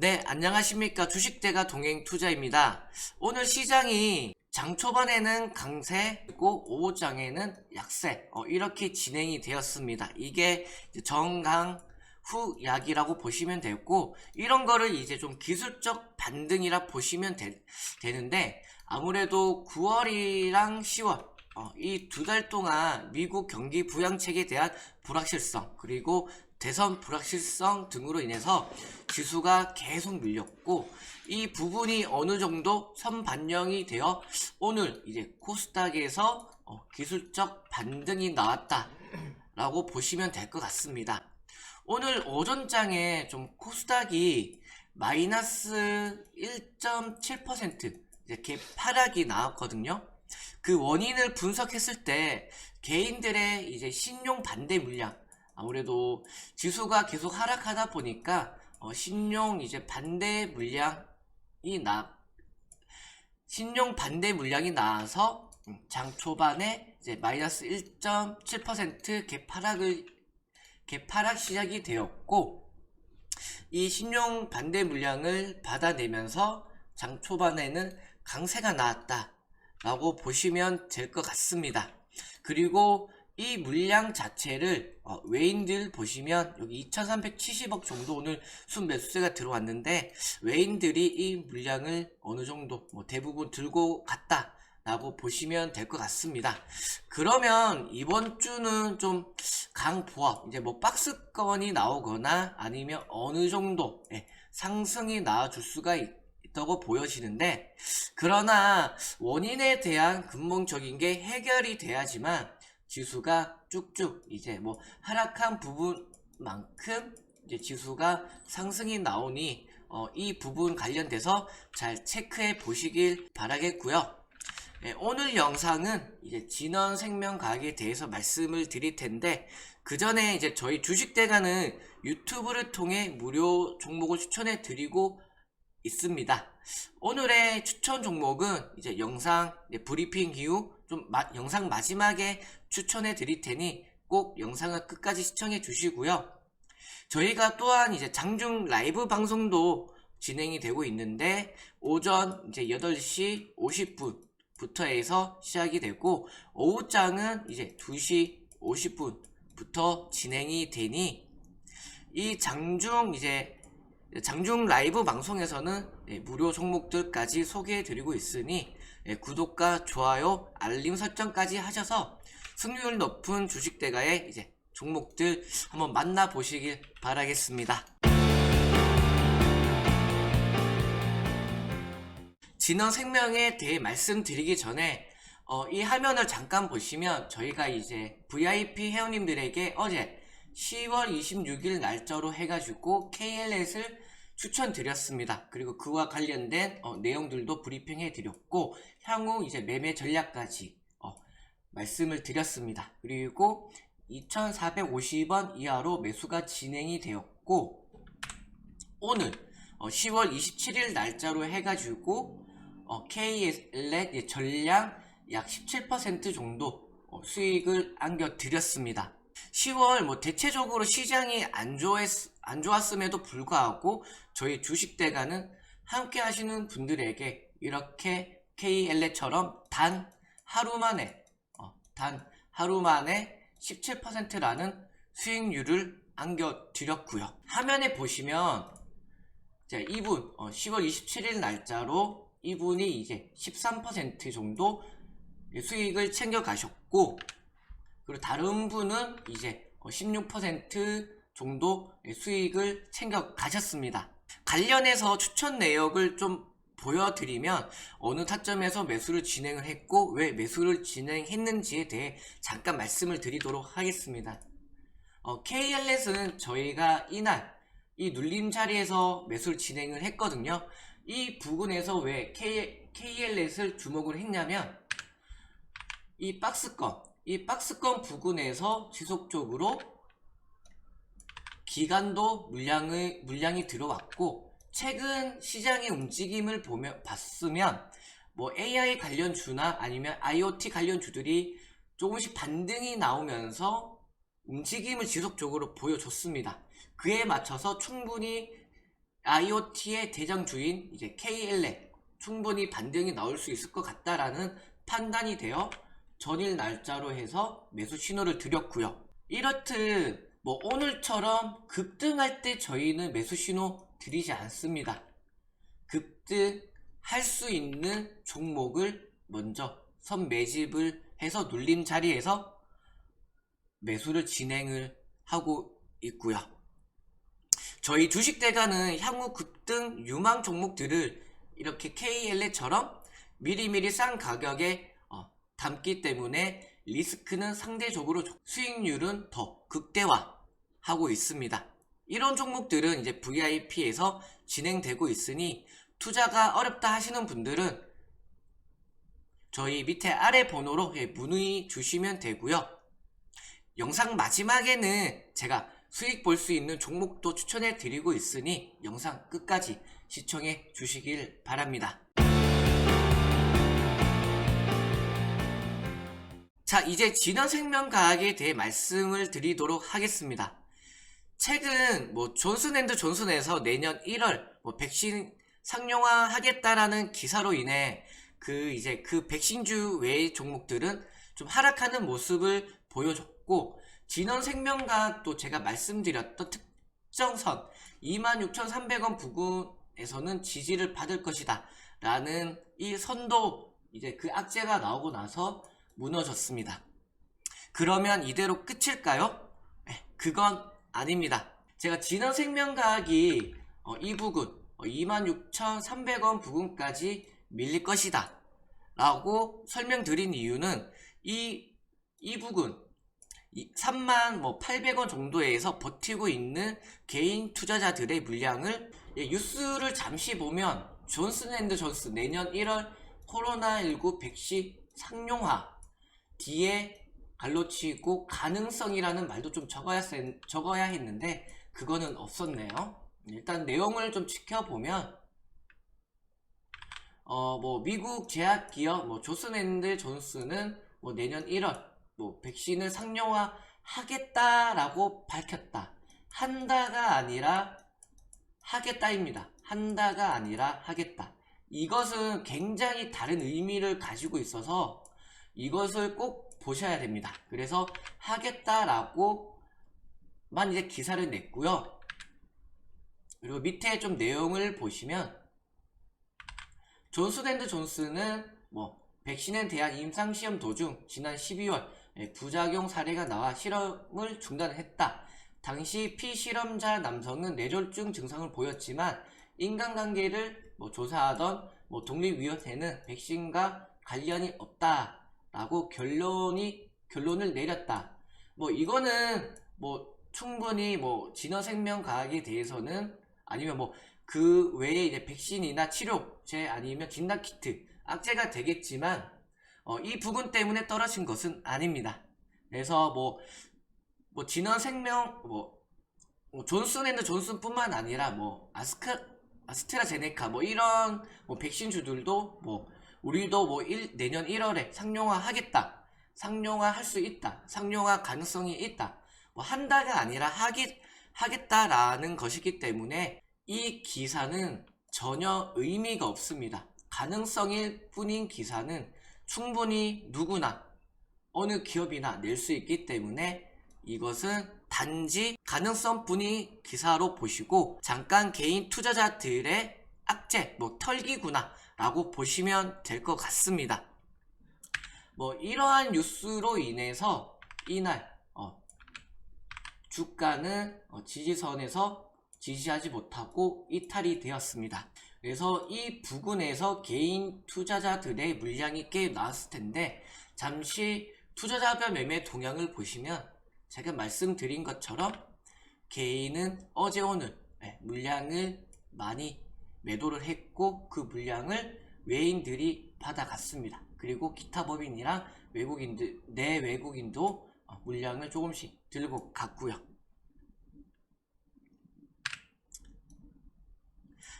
네, 안녕하십니까. 주식대가 동행투자입니다. 오늘 시장이 장 초반에는 강세, 그리고 오후장에는 약세, 어, 이렇게 진행이 되었습니다. 이게 정강 후 약이라고 보시면 되고, 이런 거를 이제 좀 기술적 반등이라 보시면 되, 는데 아무래도 9월이랑 10월, 어, 이두 달 동안 미국 경기 부양책에 대한 불확실성, 그리고 대선 불확실성 등으로 인해서 지수가 계속 밀렸고 이 부분이 어느 정도 선반영이 되어 오늘 이제 코스닥에서 어, 기술적 반등이 나왔다 라고 보시면 될 것 같습니다. 오늘 오전장에 좀 코스닥이 마이너스 1.7% 이렇게 하락이 나왔거든요. 그 원인을 분석했을 때 개인들의 이제 신용 반대 물량 아무래도 지수가 계속 하락하다 보니까 어, 신용 이제 반대 물량이 나 신용 반대 물량이 나와서 음, 장 초반에 이제 마이너스 1.7% 개파락을 개파락 시작이 되었고 이 신용 반대 물량을 받아내면서 장 초반에는 강세가 나왔다 라고 보시면 될 것 같습니다. 그리고 이 물량 자체를 어, 외인들 보시면 여기 2370억 정도 오늘 순매수세가 들어왔는데 외인들이 이 물량을 어느 정도 뭐 대부분 들고 갔다 라고 보시면 될 것 같습니다. 그러면 이번 주는 좀 강보합 이제 뭐 박스권이 나오거나 아니면 어느 정도 예, 상승이 나와줄 수가 있, 있다고 보여지는데 그러나 원인에 대한 근본적인 게 해결이 돼야지만 지수가 쭉쭉 이제 뭐 하락한 부분만큼 이제 지수가 상승이 나오니 어, 이 부분 관련돼서 잘 체크해 보시길 바라겠고요. 네, 오늘 영상은 이제 진원생명과학에 대해서 말씀을 드릴 텐데 그 전에 이제 저희 주식대가는 유튜브를 통해 무료 종목을 추천해 드리고 있습니다. 오늘의 추천 종목은 이제 영상 브리핑 이후 좀 마- 영상 마지막에 추천해 드릴 테니 꼭 영상을 끝까지 시청해 주시고요. 저희가 또한 이제 장중 라이브 방송도 진행이 되고 있는데 오전 이제 8시 50분부터 해서 시작이 되고 오후장은 이제 2시 50분부터 진행이 되니 이 장중 이제 장중 라이브 방송에서는 예, 무료 종목들까지 소개해 드리고 있으니 예, 구독과 좋아요, 알림 설정까지 하셔서 승률 높은 주식대가의 이제 종목들 한번 만나보시길 바라겠습니다. 진원생명에 대해 말씀드리기 전에 어, 이 화면을 잠깐 보시면 저희가 이제 VIP 회원님들에게 어제 10월 26일 날짜로 해가지고 KLS를 추천드렸습니다. 그리고 그와 관련된 어, 내용들도 브리핑해 드렸고 향후 이제 매매 전략까지 어, 말씀을 드렸습니다. 그리고 2450원 이하로 매수가 진행이 되었고 오늘 어, 10월 27일 날짜로 해가지고 어, KL의 전량 약 17% 정도 어, 수익을 안겨드렸습니다. 10월 뭐 대체적으로 시장이 안, 좋았, 안 좋았음에도 불구하고 저희 주식대가는 함께 하시는 분들에게 이렇게 KL처럼 단 하루 만에 어, 단 하루 만에 17%라는 수익률을 안겨드렸고요. 화면에 보시면 자, 이분 어, 10월 27일 날짜로 이분이 이제 13% 정도 수익을 챙겨 가셨고 그리고 다른 분은 이제 16% 정도 수익을 챙겨 가셨습니다. 관련해서 추천 내역을 좀 보여드리면 어느 타점에서 매수를 진행을 했고 왜 매수를 진행했는지에 대해 잠깐 말씀을 드리도록 하겠습니다. 어, KLS는 저희가 이날 이 눌림 자리에서 매수를 진행을 했거든요. 이 부분에서 왜 K, KLS를 주목을 했냐면 이 박스권, 이 박스권 부근에서 지속적으로 기간도 물량을, 물량이 들어왔고 최근 시장의 움직임을 보면 봤으면 뭐 AI 관련 주나 아니면 IoT 관련 주들이 조금씩 반등이 나오면서 움직임을 지속적으로 보여줬습니다. 그에 맞춰서 충분히 IoT의 대장주인 이제 KL에 충분히 반등이 나올 수 있을 것 같다라는 판단이 되어 전일 날짜로 해서 매수 신호를 드렸고요. 이렇듯 뭐 오늘처럼 급등할 때 저희는 매수 신호 드리지 않습니다. 급등할 수 있는 종목을 먼저 선 매집을 해서 눌림 자리에서 매수를 진행을 하고 있고요. 저희 주식 대가는 향후 급등 유망 종목들을 이렇게 KLA처럼 미리미리 싼 가격에 어, 담기 때문에 리스크는 상대적으로 적- 수익률은 더 극대화하고 있습니다. 이런 종목들은 이제 VIP에서 진행되고 있으니 투자가 어렵다 하시는 분들은 저희 밑에 아래 번호로 예, 문의 주시면 되고요. 영상 마지막에는 제가 수익 볼 수 있는 종목도 추천해 드리고 있으니 영상 끝까지 시청해 주시길 바랍니다. 자, 이제 진원생명 과학에 대해 말씀을 드리도록 하겠습니다. 최근 뭐 존슨 앤드 존슨에서 내년 1월 뭐 백신 상용화 하겠다라는 기사로 인해 그 이제 그 백신주 외의 종목들은 좀 하락하는 모습을 보여줬고 진원 생명과학도 제가 말씀드렸던 특정선 26,300원 부근에서는 지지를 받을 것이다 라는 이 선도 이제 그 악재가 나오고 나서 무너졌습니다. 그러면 이대로 끝일까요? 에, 그건 아닙니다. 제가 진원생명과학이 어, 이 부근 26,300원 부근까지 밀릴 것이다 라고 설명드린 이유는 이, 이 부근 3만 뭐 800원 정도에서 버티고 있는 개인 투자자들의 물량을 예, 뉴스를 잠시 보면 존슨앤드 존슨 내년 1월 코로나19 백신 상용화 뒤에 갈로치고 가능성이라는 말도 좀 적어야, 했- 적어야 했는데 그거는 없었네요. 일단 내용을 좀 지켜보면 어 뭐 미국 제약 기업 뭐 조슨 앤드 존슨은 뭐 내년 1월 뭐 백신을 상용화 하겠다라고 밝혔다. 한다가 아니라 하겠다입니다. 한다가 아니라 하겠다. 이것은 굉장히 다른 의미를 가지고 있어서 이것을 꼭 보셔야 됩니다. 그래서 하겠다라고만 이제 기사를 냈고요. 그리고 밑에 좀 내용을 보시면 존슨앤드 존슨은 뭐 백신에 대한 임상 시험 도중 지난 12월 예, 부작용 사례가 나와 실험을 중단했다. 당시 피실험자 남성은 뇌졸중 증상을 보였지만 인간관계를 뭐 조사하던 뭐 독립위원회는 백신과 관련이 없다 라고 결론이 결론을 내렸다. 뭐 이거는 뭐 충분히 뭐 진화생명과학에 대해서는 아니면 뭐 그 외에 이제 백신이나 치료제 아니면 진단키트 악재가 되겠지만 어, 이 부분 때문에 떨어진 것은 아닙니다. 그래서 뭐, 뭐 진원생명 뭐, 뭐 존슨 앤드 존슨뿐만 아니라 뭐 아스카 아스트라제네카 뭐 이런 뭐 백신주들도 뭐 우리도 뭐 일- 내년 1월에 상용화 하겠다. 상용화 할 수 있다. 상용화 가능성이 있다. 뭐 한다가 아니라 하기 하겠다라는 것이기 때문에 이 기사는 전혀 의미가 없습니다. 가능성일 뿐인 기사는 충분히 누구나 어느 기업이나 낼 수 있기 때문에 이것은 단지 가능성 뿐인 기사로 보시고 잠깐 개인 투자자들의 악재, 뭐 털기구나 라고 보시면 될 것 같습니다. 뭐 이러한 뉴스로 인해서 이날 어, 주가는 어, 지지선에서 지지하지 못하고 이탈이 되었습니다. 그래서 이 부근에서 개인 투자자들의 물량이 꽤 나왔을 텐데 잠시 투자자별 매매 동향을 보시면 제가 말씀드린 것처럼 개인은 어제 오늘 예, 물량을 많이 매도를 했고 그 물량을 외인들이 받아갔습니다. 그리고 기타 법인이랑 외국인들 내 외국인도 어, 물량을 조금씩 들고 갔고요.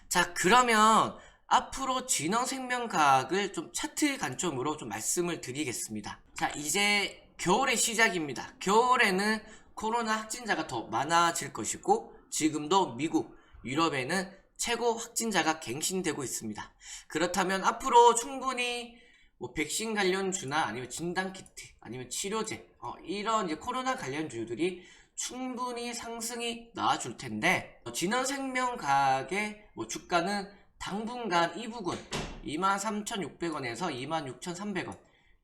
자, 그러면 앞으로 진원생명과학을 좀 차트 관점으로 좀 말씀을 드리겠습니다. 자, 이제 겨울의 시작입니다. 겨울에는 코로나 확진자가 더 많아질 것이고, 지금도 미국, 유럽에는 최고 확진자가 갱신되고 있습니다. 그렇다면 앞으로 충분히 뭐 백신 관련주나 아니면 진단 키트 아니면 치료제 어, 이런 이제 코로나 관련주들이 충분히 상승이 나와줄 텐데 어, 진원생명과학의 뭐 주가는 당분간 이 부근 23,600원에서 26,300원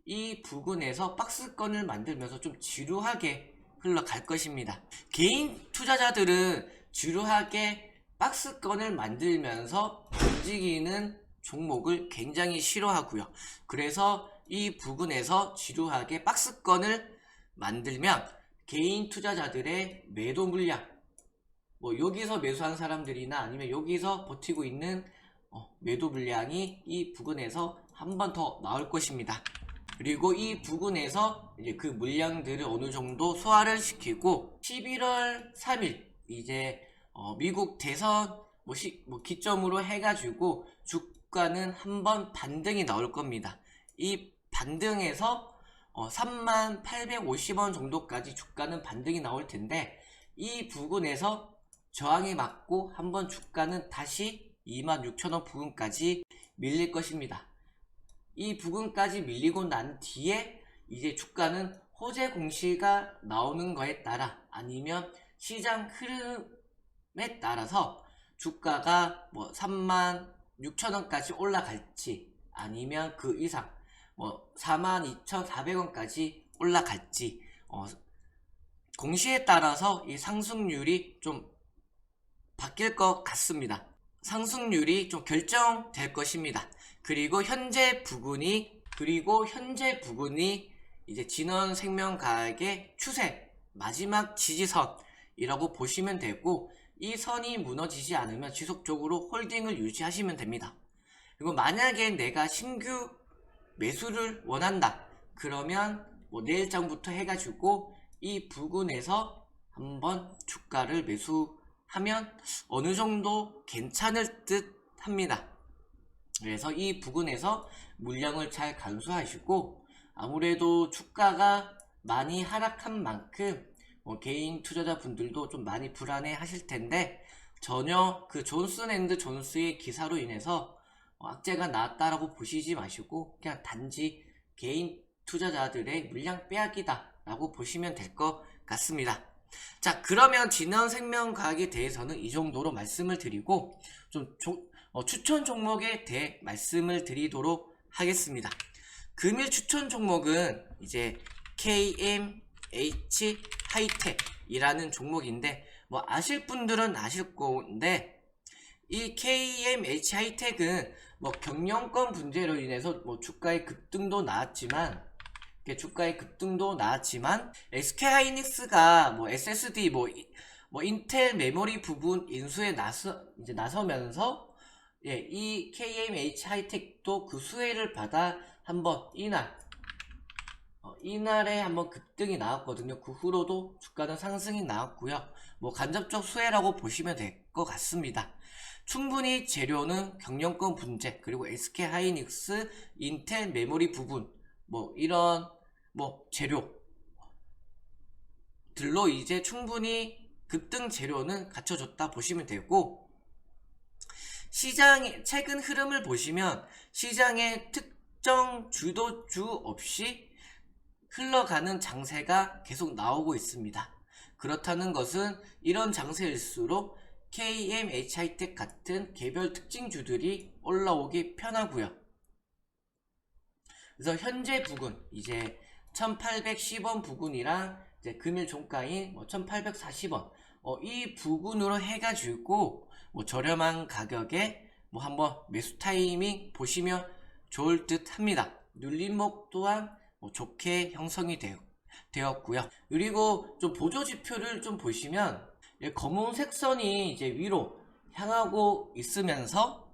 이 부근에서 박스권을 만들면서 좀 지루하게 흘러갈 것입니다. 개인 투자자들은 지루하게 박스권을 만들면서 움직이는 종목을 굉장히 싫어하고요. 그래서 이 부근에서 지루하게 박스권을 만들면 개인 투자자들의 매도 물량, 뭐 여기서 매수한 사람들이나 아니면 여기서 버티고 있는 어, 매도 물량이 이 부근에서 한 번 더 나올 것입니다. 그리고 이 부근에서 이제 그 물량들을 어느 정도 소화를 시키고 11월 3일 이제 어, 미국 대선 뭐, 시, 뭐 기점으로 해가지고 주가는 한번 반등이 나올 겁니다. 이 반등에서 어, 3850원 정도까지 주가는 반등이 나올 텐데 이 부근에서 저항이 맞고 한번 주가는 다시 26,000원 부근까지 밀릴 것입니다. 이 부근까지 밀리고 난 뒤에 이제 주가는 호재 공시가 나오는 거에 따라 아니면 시장 흐름 에 따라서 주가가 뭐 3만 6천원까지 올라갈지 아니면 그 이상 뭐 42,400원까지 올라갈지 어, 공시에 따라서 이 상승률이 좀 바뀔 것 같습니다. 상승률이 좀 결정될 것입니다. 그리고 현재 부근이 그리고 현재 부근이 이제 진원 생명가액의 추세 마지막 지지선이라고 보시면 되고 이 선이 무너지지 않으면 지속적으로 홀딩을 유지하시면 됩니다. 그리고 만약에 내가 신규 매수를 원한다. 그러면 뭐 내일장부터 해가지고 이 부근에서 한번 주가를 매수하면 어느 정도 괜찮을 듯 합니다. 그래서 이 부근에서 물량을 잘 간수하시고 아무래도 주가가 많이 하락한 만큼 뭐 개인 투자자 분들도 좀 많이 불안해 하실 텐데 전혀 그 존슨 앤드 존스의 기사로 인해서 어, 악재가 나왔다라고 보시지 마시고 그냥 단지 개인 투자자들의 물량 빼앗기다 라고 보시면 될 것 같습니다. 자 그러면 진원생명과학에 대해서는 이 정도로 말씀을 드리고 좀 조, 어, 추천 종목에 대해 말씀을 드리도록 하겠습니다. 금일 추천 종목은 이제 KMH 하이텍이라는 종목인데 뭐 아실 분들은 아실 건데 이 KMH 하이텍은 뭐 경영권 문제로 인해서 뭐 주가의 급등도 나왔지만 주가의 급등도 나왔지만 SK 하이닉스가 뭐 SSD 뭐, 이- 뭐 인텔 메모리 부분 인수에 나서 이제 나서면서 예, 이 KMH 하이텍도 그 수혜를 받아 한번 이날 어, 이날에 한번 급등이 나왔거든요. 그 후로도 주가는 상승이 나왔고요. 뭐 간접적 수혜라고 보시면 될 것 같습니다. 충분히 재료는 경영권 분재 그리고 SK 하이닉스, 인텔 메모리 부분 뭐 이런 뭐 재료 들로 이제 충분히 급등 재료는 갖춰졌다 보시면 되고 시장의 최근 흐름을 보시면 시장의 특정 주도주 없이 흘러가는 장세가 계속 나오고 있습니다. 그렇다는 것은 이런 장세일수록 KMH 하이텍 같은 개별 특징주들이 올라오기 편하고요. 그래서 현재 부근 이제 1810원 부근이랑 이제 금일 종가인 뭐 1840원 어, 이 부근으로 해가지고 뭐 저렴한 가격에 뭐 한번 매수 타이밍 보시면 좋을 듯 합니다. 눌림목 또한 뭐 좋게 형성이 되었고요. 그리고 좀 보조 지표를 좀 보시면 이 검은색 선이 이제 위로 향하고 있으면서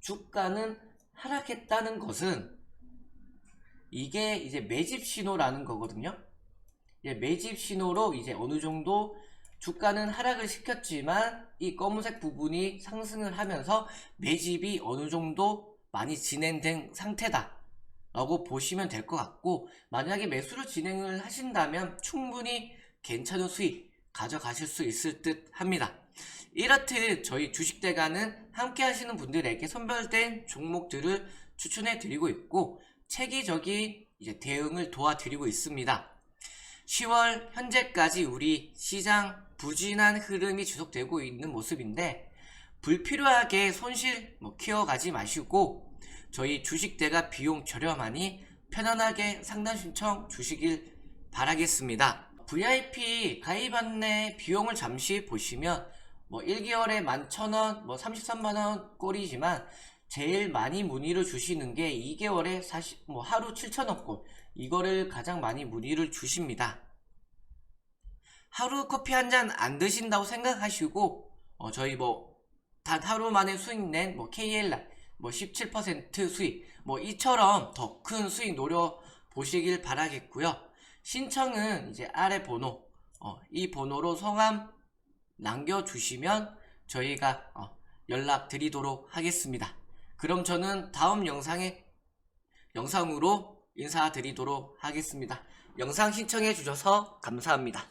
주가는 하락했다는 것은 이게 이제 매집 신호라는 거거든요. 예, 매집 신호로 이제 어느 정도 주가는 하락을 시켰지만 이 검은색 부분이 상승을 하면서 매집이 어느 정도 많이 진행된 상태다. 라고 보시면 될 것 같고 만약에 매수를 진행을 하신다면 충분히 괜찮은 수익 가져가실 수 있을 듯 합니다. 이렇듯 저희 주식대가는 함께 하시는 분들에게 선별된 종목들을 추천해 드리고 있고 체계적인 이제 대응을 도와드리고 있습니다. 10월 현재까지 우리 시장 부진한 흐름이 지속되고 있는 모습인데 불필요하게 손실 뭐 키워가지 마시고 저희 주식대가 비용 저렴하니 편안하게 상담 신청 주시길 바라겠습니다. VIP 가입 안내 비용을 잠시 보시면 뭐 1개월에 11,000원, 뭐 33만원 꼴이지만 제일 많이 문의를 주시는 게 2개월에 40, 뭐 하루 7,000원 꼴. 이거를 가장 많이 문의를 주십니다. 하루 커피 한 잔 안 드신다고 생각하시고, 어, 저희 뭐, 단 하루 만에 수익 낸, 뭐, KLR, 뭐 17% 수익, 뭐 이처럼 더 큰 수익 노려보시길 바라겠고요. 신청은 이제 아래 번호, 어, 이 번호로 성함 남겨주시면 저희가 어, 연락드리도록 하겠습니다. 그럼 저는 다음 영상에 영상으로 인사드리도록 하겠습니다. 영상 신청해 주셔서 감사합니다.